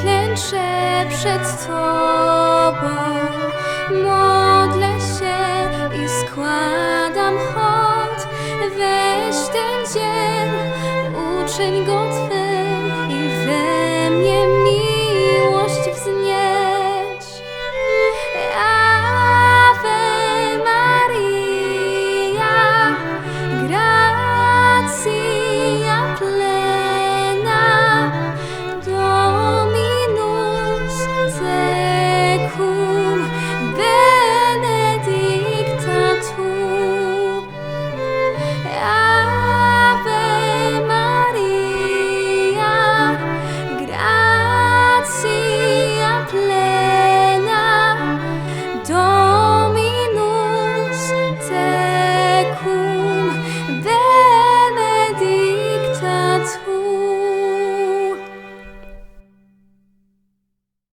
klęczę przed Tobą, modlę się i składam hołd. Weź ten dzień, uczyń go Twym.